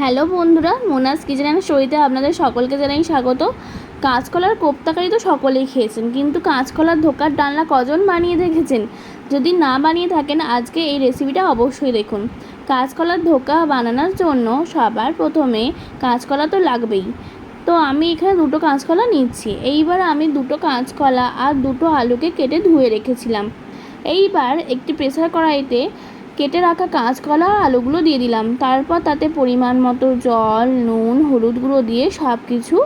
Hello বন্ধুরা, Monas kitchen and শরীতে আপনাদের সকলকে জানাই স্বাগত। কাঁচকলার কোপ্তাকারি তো সকলেই খেয়েছেন, কিন্তু কাঁচকলার ধোকার ডালনা কজন বানিয়ে দেখেছেন? যদি না বানিয়ে থাকেন, আজকে এই রেসিপিটা অবশ্যই দেখুন। কাঁচকলার ধোকা বানানোর জন্য সবার প্রথমে কাঁচকলা তো লাগবেই। তো আমি এখানে দুটো কাঁচকলা নিচ্ছি। এইবার আমি দুটো কাঁচকলা আর দুটো আলুকে কেটে ধুয়ে রেখেছিলাম। এইবার একটি প্রেসার কড়াইতে কেটে রাখা কাঁচকলা আর আলুগুলো দিয়ে দিলাম। তারপর তাতে পরিমাণ মতো জল, নুন, হলুদ গুঁড়ো দিয়ে সব কিছু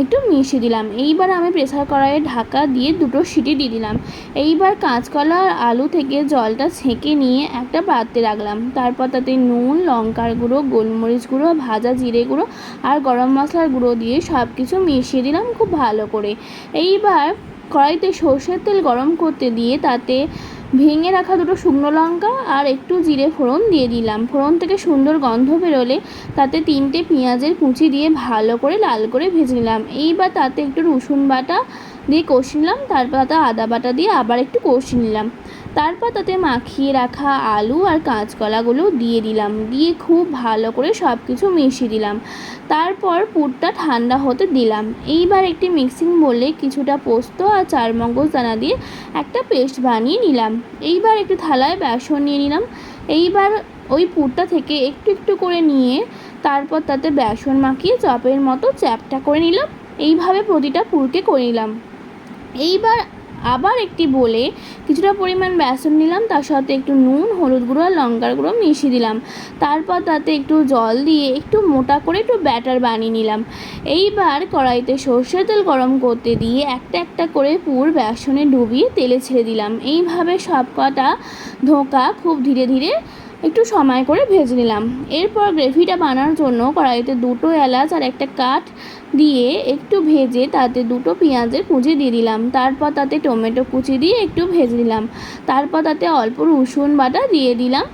একটু মিশিয়ে দিলাম। এইবার আমি প্রেসার কড়াইয়ে ঢাকা দিয়ে দুটো সিটি দিয়ে দিলাম। এইবার কাঁচকলা আর আলু থেকে জলটা ছেঁকে নিয়ে একটা পাত্রে রাখলাম। তারপর তাতে নুন, লঙ্কার গুঁড়ো, গোলমরিচ গুঁড়ো, ভাজা জিরে গুঁড়ো আর গরম মশলার গুঁড়ো দিয়ে সব কিছু মিশিয়ে দিলাম খুব ভালো করে। এইবার কড়াইতে সর্ষের তেল গরম করতে দিয়ে তাতে ভেঙে রাখা দুটো শুকনো লঙ্কা আর একটু জিরে ফোড়ন দিয়ে দিলাম। ফোড়ন থেকে সুন্দর গন্ধ বেরোলে তাতে তিনটে পেঁয়াজের কুচি দিয়ে ভালো করে লাল করে ভেজে নিলাম। এইবার তাতে একটু রসুন বাটা দিয়ে কষি নিলাম, তারপর তাতে আদা বাটা দিয়ে আবার একটু কষি নিলাম। তারপর তাতে মাখিয়ে রাখা আলু আর কাঁচকলাগুলো দিয়ে দিলাম, দিয়ে খুব ভালো করে সব কিছু মিশিয়ে দিলাম। তারপর পুরটা ঠান্ডা হতে দিলাম। এইবার একটি মিক্সিং বলে কিছুটা পোস্ত আর চারমগজ দানা দিয়ে একটা পেস্ট বানিয়ে নিলাম। এইবার একটু থালায় বেসন নিয়ে নিলাম। এইবার ওই পুরটা থেকে একটু একটু করে নিয়ে তারপর তাতে বেসন মাখিয়ে চপের মতো চ্যাপটা করে নিলাম। এইভাবে প্রতিটা পুরকে করে নিলাম। এইবার আবার একটি বলে কিছুটা পরিমাণ বেসন নিলাম, তার সাথে একটু নুন, হলুদ গুঁড়ো আর লঙ্কার গুঁড়ো মিশিয়ে দিলাম। তারপর তাতে একটু জল দিয়ে একটু মোটা করে একটু ব্যাটার বানিয়ে নিলাম। এইবার কড়াইতে সর্ষের তেল গরম করতে দিয়ে একটা একটা করে পুর বেসনে ডুবিয়ে তেলে ছেড়ে দিলাম। এইভাবে সব কটা ধোঁকা খুব ধীরে ধীরে একটু সময় করে ভেজে নিলাম। এরপর গ্রেভিটা বানানোর জন্য কড়াইতে দুটো এলাচ আর একটা কাঠ দিয়ে একটু ভেজে তাতে দুটো পেঁয়াজের কুচি দিয়ে দিলাম। তারপর তাতে টমেটো কুচি দিয়ে একটু ভেজে নিলাম। তারপর তাতে অল্প রসুন বাটা দিয়ে দিলাম।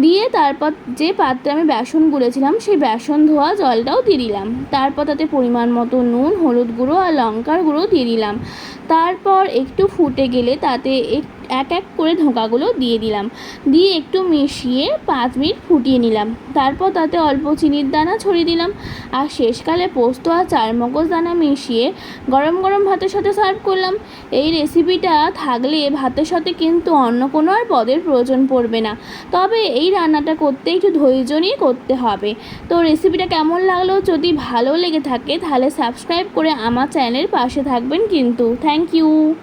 দিয়ে তারপর যে পাত্রে আমি বেসন গুলেছিলাম, সেই বেসন ধোয়া জলটাও দিয়ে দিলাম। তারপর তাতে পরিমাণ মতো নুন, হলুদ গুঁড়ো আর লঙ্কার গুঁড়ো দিয়ে দিলাম। তারপর একটু ফুটে গেলে তাতে এক- এক এক করে ধোঁকাগুলো দিয়ে দিলাম। দিয়ে একটু মিশিয়ে পাঁচ মিনিট ফুটিয়ে নিলাম। তারপর তাতে অল্প চিনির দানা ছড়িয়ে দিলাম। আর শেষকালে পোস্ত আর চারমগজ দানা মিশিয়ে গরম গরম ভাতের সাথে সার্ভ করলাম। এই রেসিপিটা থাকলে ভাতের সাথে কিন্তু অন্য কোনো আর পদের প্রয়োজন পড়বে না। তবে এই রান্নাটা করতে একটু ধৈর্য নিয়ে করতে হবে। তো রেসিপিটা কেমন লাগল? যদি ভালো লেগে থাকে তাহলে সাবস্ক্রাইব করে আমার চ্যানেলের পাশে থাকবেন কিন্তু। Thank you